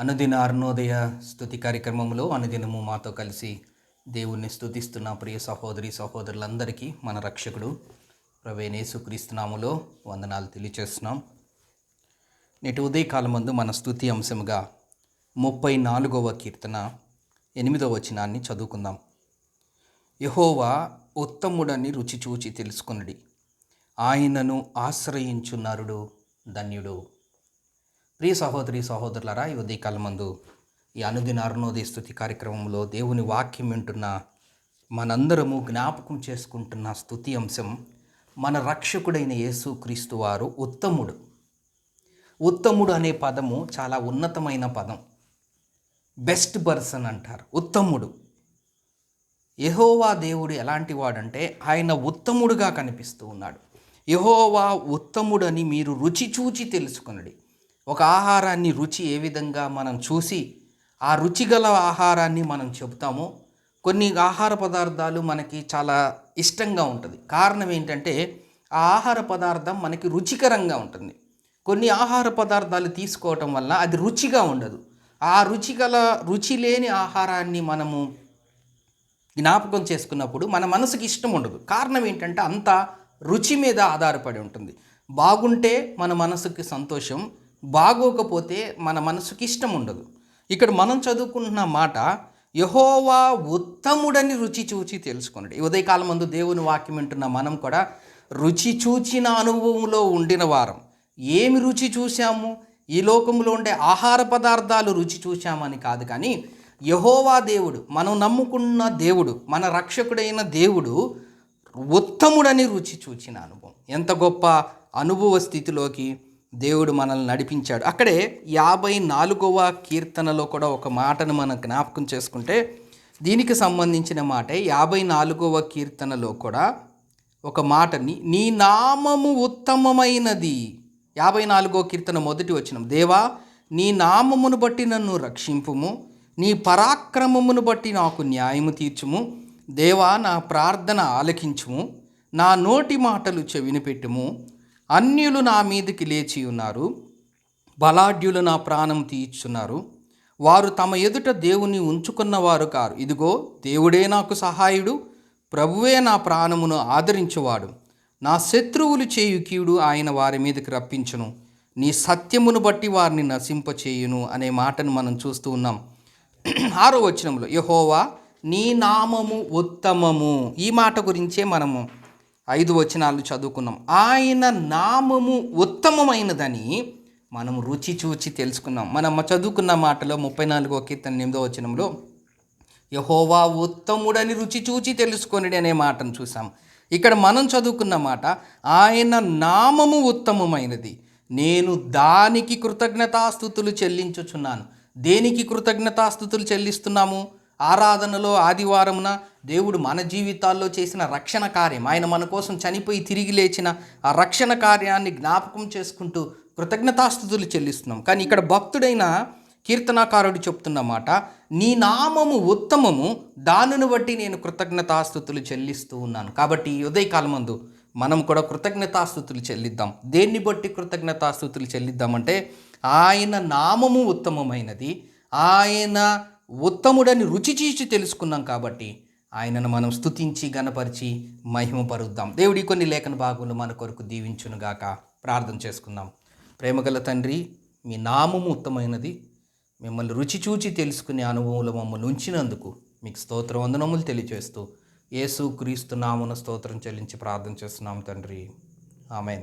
అనుదిన అరుణోదయ స్థుతి కార్యక్రమంలో అనుదినము మాతో కలిసి దేవుణ్ణి స్థుతిస్తున్న ప్రియ సహోదరి సహోదరులందరికీ మన రక్షకుడు ప్రవేణేసుక్రీస్తునాములో వందనాలు తెలియచేస్తున్నాం. నేటి ఉదయకాలం ముందు మన స్థుతి అంశముగా ముప్పై నాలుగవ కీర్తన ఎనిమిదవ వచనాన్ని చదువుకుందాం. యహోవా ఉత్తముడని రుచి చూచి తెలుసుకున్నది ఆయనను ఆశ్రయించు నరుడు ధన్యుడు. ప్రియ సహోదరి సహోదరులరా ఈ ఉదయకాలం మందు ఈ అనుదిన అరుణోదయ స్థుతి కార్యక్రమంలో దేవుని వాక్యం వింటున్న మనందరము జ్ఞాపకం చేసుకుంటున్న స్థుతి అంశం మన రక్షకుడైన యేసుక్రీస్తు వారు ఉత్తముడు. ఉత్తముడు అనే పదము చాలా ఉన్నతమైన పదం. బెస్ట్ పర్సన్ అంటారు ఉత్తముడు. యహోవా దేవుడు ఎలాంటి వాడంటే ఆయన ఉత్తముడుగా కనిపిస్తూ ఉన్నాడు. యహోవా ఉత్తముడని మీరు రుచి చూచి తెలుసుకొనడి. ఒక ఆహారాన్ని రుచి ఏ విధంగా మనం చూసి ఆ రుచిగల ఆహారాన్ని మనం చెబుతామో కొన్ని ఆహార పదార్థాలు మనకి చాలా ఇష్టంగా ఉంటుంది. కారణం ఏంటంటే ఆ ఆహార పదార్థం మనకి రుచికరంగా ఉంటుంది. కొన్ని ఆహార పదార్థాలు తీసుకోవటం వల్ల అది రుచిగా ఉండదు. ఆ రుచిగల రుచి లేని ఆహారాన్ని మనము జ్ఞాపకం చేసుకున్నప్పుడు మన మనసుకి ఇష్టం ఉండదు. కారణం ఏంటంటే అంతా రుచి మీద ఆధారపడి ఉంటుంది. బాగుంటే మన మనసుకి సంతోషం బాగోకపోతే మన మనసుకి ఇష్టం ఉండదు. ఇక్కడ మనం చదువుకుంటున్న మాట యహోవా ఉత్తముడని రుచి చూచి తెలుసుకున్నాడు ఈ ఉదయకాలం ముందు దేవుని వాక్యం వింటున్న మనం కూడా రుచి చూచిన అనుభవంలో ఉండిన వారం. ఏమి రుచి చూశాము? ఈ లోకంలో ఉండే ఆహార పదార్థాలు రుచి చూశామని కాదు కానీ యహోవా దేవుడు మనం నమ్ముకున్న దేవుడు మన రక్షకుడైన దేవుడు ఉత్తముడని రుచి చూచిన అనుభవం. ఎంత గొప్ప అనుభవ స్థితిలోకి దేవుడు మనల్ని నడిపించాడు. అక్కడే యాభై నాలుగవ కీర్తనలో కూడా ఒక మాటను మనం జ్ఞాపకం చేసుకుంటే దీనికి సంబంధించిన మాటే యాభై నాలుగవ కీర్తనలో కూడా ఒక మాటని నీ నామము ఉత్తమమైనది. యాభై నాలుగో కీర్తన మొదటి వచ్చిన దేవా నీ నామమును బట్టి నన్ను రక్షింపుము. నీ పరాక్రమమును బట్టి నాకు న్యాయము తీర్చుము. దేవా నా ప్రార్థన ఆలకించుము. నా నోటి మాటలు చెవిని పెట్టుము అన్యులు నా మీదకి లేచి ఉన్నారు బలాఢ్యులు నా ప్రాణం తీర్చున్నారు వారు తమ ఎదుట దేవుని ఉంచుకున్నవారు కారు. ఇదిగో దేవుడే నాకు సహాయుడు ప్రభువే నా ప్రాణమును ఆదరించువాడు. నా శత్రువులు చేయు కీడు ఆయన వారి మీదకి రప్పించును. నీ సత్యమును బట్టి వారిని నశింపచేయును అనే మాటను మనం చూస్తూ ఉన్నాం. ఆరో వచనంలో యహోవా నీ నామము ఉత్తమము. ఈ మాట గురించే మనము ఐదు వచనాలు చదువుకున్నాం. ఆయన నామము ఉత్తమమైనదని మనం రుచి చూచి తెలుసుకున్నాం. మనం చదువుకున్న మాటలో ముప్పై నాలుగో కీర్తన ఎనిమిదో వచనంలో యహోవా ఉత్తముడని రుచి చూచి తెలుసుకొనిడి అనే మాటను చూసాం. ఇక్కడ మనం చదువుకున్న మాట ఆయన నామము ఉత్తమమైనది. నేను దానికి కృతజ్ఞతాస్థుతులు చెల్లించుచున్నాను. దేనికి కృతజ్ఞతాస్థుతులు చెల్లిస్తున్నాము? ఆరాధనలో ఆదివారమున దేవుడు మన జీవితాల్లో చేసిన రక్షణ కార్యం. ఆయన మన కోసం చనిపోయి తిరిగి లేచిన ఆ రక్షణ కార్యాన్ని జ్ఞాపకం చేసుకుంటూ కృతజ్ఞతాస్థుతులు చెల్లిస్తున్నాం. కానీ ఇక్కడ భక్తుడైన కీర్తనాకారుడు చెప్తున్నమాట నీ నామము ఉత్తమము దానిని బట్టి నేను కృతజ్ఞతాస్థుతులు చెల్లిస్తూ ఉన్నాను. కాబట్టి ఉదయకాలమందు మనం కూడా కృతజ్ఞతాస్థుతులు చెల్లిద్దాం. దేన్ని బట్టి కృతజ్ఞతాస్థుతులు చెల్లిద్దామంటే ఆయన నామము ఉత్తమమైనది ఆయన ఉత్తముడని రుచి చీచి తెలుసుకున్నాం కాబట్టి ఆయనను మనం స్తుతించి గనపరిచి మహిమపరుద్దాం. దేవుడి కొన్ని లేఖన భాగంలో మన కొరకు దీవించునుగాక ప్రార్థన చేసుకుందాం. ప్రేమగల తండ్రి మీ నామము ఉత్తమైనది. మిమ్మల్ని రుచి చూచి తెలుసుకునే అనుభవంలో మమ్మల్ని ఉంచినందుకు మీకు స్తోత్ర వందనములు తెలియజేస్తూ యేసు క్రీస్తు నామున స్తోత్రం చెల్లించి ప్రార్థన చేస్తున్నాం తండ్రి. ఆమెన్.